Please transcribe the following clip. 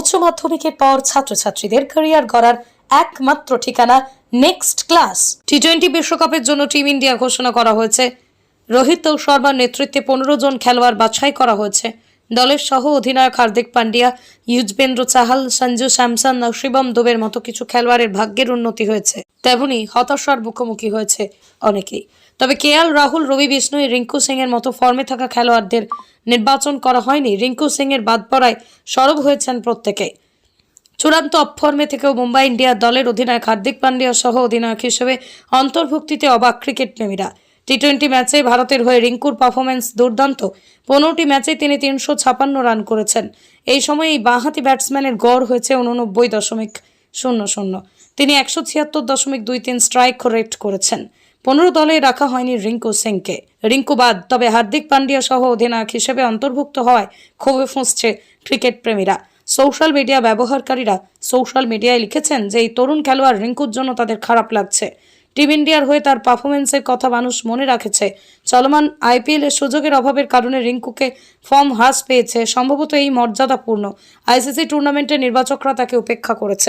উচ্চ মাধ্যমিকের পর ছাত্রছাত্রীদের ক্যারিয়ার গড়ার একমাত্র ঠিকানা নেক্সট ক্লাস টি টোয়েন্টি বিশ্বকাপের জন্য টিম ইন্ডিয়া ঘোষণা করা হয়েছে। রোহিত শর্মার নেতৃত্বে পনেরো জন খেলোয়াড় বাছাই করা হয়েছে। দলের সহ অধিনায়ক হার্দিক পান্ডিয়া, ইউজবেন্দ্র চাহাল, সঞ্জু স্যামসন ও শিবম দুবের মতো কিছু খেলোয়াড়ের ভাগ্যের উন্নতি হয়েছে। তেমনি হতাশার মুখোমুখি হয়েছে অনেকেই। তবে কে এল রাহুল, রবি বিষ্ণু রিঙ্কু সিং এর মতো ফর্মে থাকা খেলোয়াড়দের নির্বাচন করা হয়নি। রিঙ্কু সিং এর বাদ পড়ায় সরব হয়েছেন প্রত্যেকে চূড়ান্ত অফর্মে থেকেও মুম্বাই ইন্ডিয়া দলের অধিনায়ক হার্দিক পান্ডিয়া সহ অধিনায়ক হিসেবে অন্তর্ভুক্তিতে অবাক ক্রিকেট প্রেমীরা। টি টোয়েন্টি ম্যাচে ভারতের হয়ে রিঙ্কুর পারফরমেন্স দুর্দান্ত। পনেরোটি ম্যাচে তিনি তিনশো ছাপান্ন রান করেছেন। এই সময় এই বাঁহাতি ব্যাটসম্যানের গড় হয়েছে উননব্বই দশমিক শূন্য শূন্য। তিনি একশো ছিয়াত্তর দশমিক দুই তিন স্ট্রাইক রেট করেছেন। পনেরো দলে রাখা হয়নি রিঙ্কু সিংকে। রিঙ্কু বাদ, তবে হার্দিক পান্ডিয়া সহ অধিনায়ক হিসেবে অন্তর্ভুক্ত হওয়ায় ক্ষোভে ফুঁসছে ক্রিকেট প্রেমীরা। সোশ্যাল মিডিয়া ব্যবহারকারীরা সোশ্যাল মিডিয়ায় লিখেছেন যে, এই তরুণ খেলোয়াড় রিঙ্কুর জন্য তাদের খারাপ লাগছে। টিম ইন্ডিয়ার হয়ে তার পারফরমেন্সের কথা মানুষ মনে রাখেছে। চলমান আইপিএল এর সুযোগের অভাবের কারণে রিঙ্কুকে ফর্ম হ্রাস পেয়েছে, সম্ভবত এই মর্যাদাপূর্ণ। আইসিসি টুর্নামেন্টের নির্বাচকরা তাকে উপেক্ষা করেছেন।